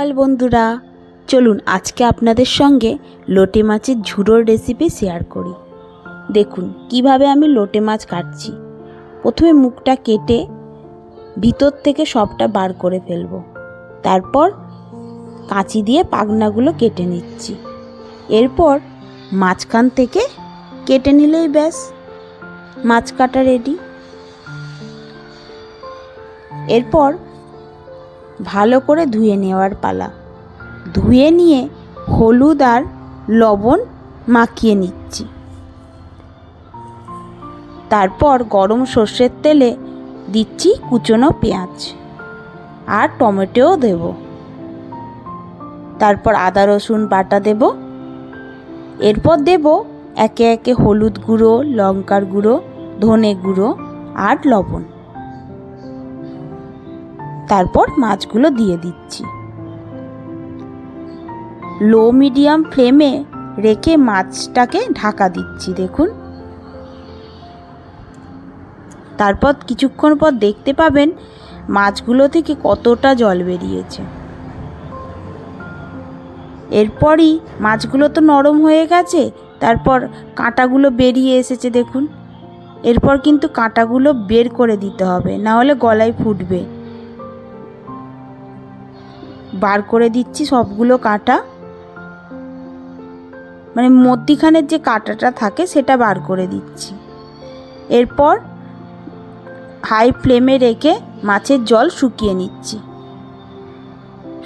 নমস্কার বন্ধুরা, চলুন আজকে আপনাদের সঙ্গে লোটে মাছের ঝুড়োর রেসিপি শেয়ার করি। দেখুন, কীভাবে আমি লোটে মাছ কাটছি। প্রথমে মুখটা কেটে ভিতর থেকে সবটা বার করে ফেলব। তারপর কাঁচি দিয়ে পাখনাগুলো কেটে নিচ্ছি। এরপর মাঝখান থেকে কেটে নিলেই ব্যাস, মাছ কাটা রেডি এরপর ভালো করে ধুয়ে নেওয়ার পালা। ধুয়ে নিয়ে হলুদ আর লবণ মাখিয়ে নিচ্ছি। তারপর গরম সর্ষের তেলে দিচ্ছি কুচনো পেঁয়াজ আর টমেটোও দেব। তারপর আদা, রসুন, বাটা দেব। এরপর দেব একে একে হলুদ গুঁড়ো, লঙ্কার গুঁড়ো, ধনে গুঁড়ো আর লবণ। তারপর মাছগুলো দিয়ে দিচ্ছি। লো মিডিয়াম ফ্লেমে রেখে মাছটাকে ঢাকা দিচ্ছি, দেখুন। তারপর কিছুক্ষণ পর দেখতে পাবেন মাছগুলো থেকে কতটা জল বেরিয়েছে। এরপরই মাছগুলো তো নরম হয়ে গেছে, তারপর কাঁটাগুলো বেরিয়ে এসেছে, দেখুন। এরপর কিন্তু কাঁটাগুলো বের করে দিতে হবে না হলে গলায় ফুটবে। বার করে দিচ্ছি, সবগুলো কাঁটা। মানে মধ্যিখানের যে কাঁটাটা থাকে, সেটা বার করে দিচ্ছি। এরপর হাই ফ্লেমে রেখে মাছের জল শুকিয়ে নিচ্ছি।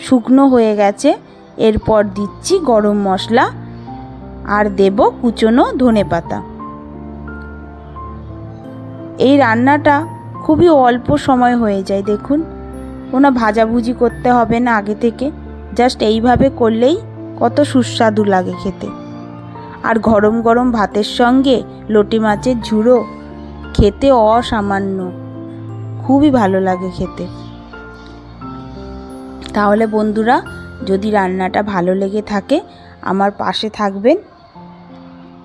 শুকনো হয়ে গেছে, এরপর দিচ্ছি গরম মশলা আর দেব কুচনো ধনে পাতা। এই রান্নাটা খুবই অল্প সময় হয়ে যায়, দেখুন। কোনো ভাজাভুজি করতে হবে না আগে থেকে। জাস্ট এইভাবে করলেই কত সুস্বাদু লাগে খেতে। আর গরম গরম ভাতের সঙ্গে লটি মাছের ঝুড়ো খেতে অসামান্য। খুবই ভালো লাগে খেতে। তাহলে বন্ধুরা, যদি রান্নাটা ভালো লেগে থাকে, আমার পাশে থাকবেন।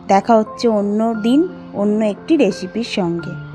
দেখা হচ্ছে অন্য দিন, অন্য একটি রেসিপির সঙ্গে।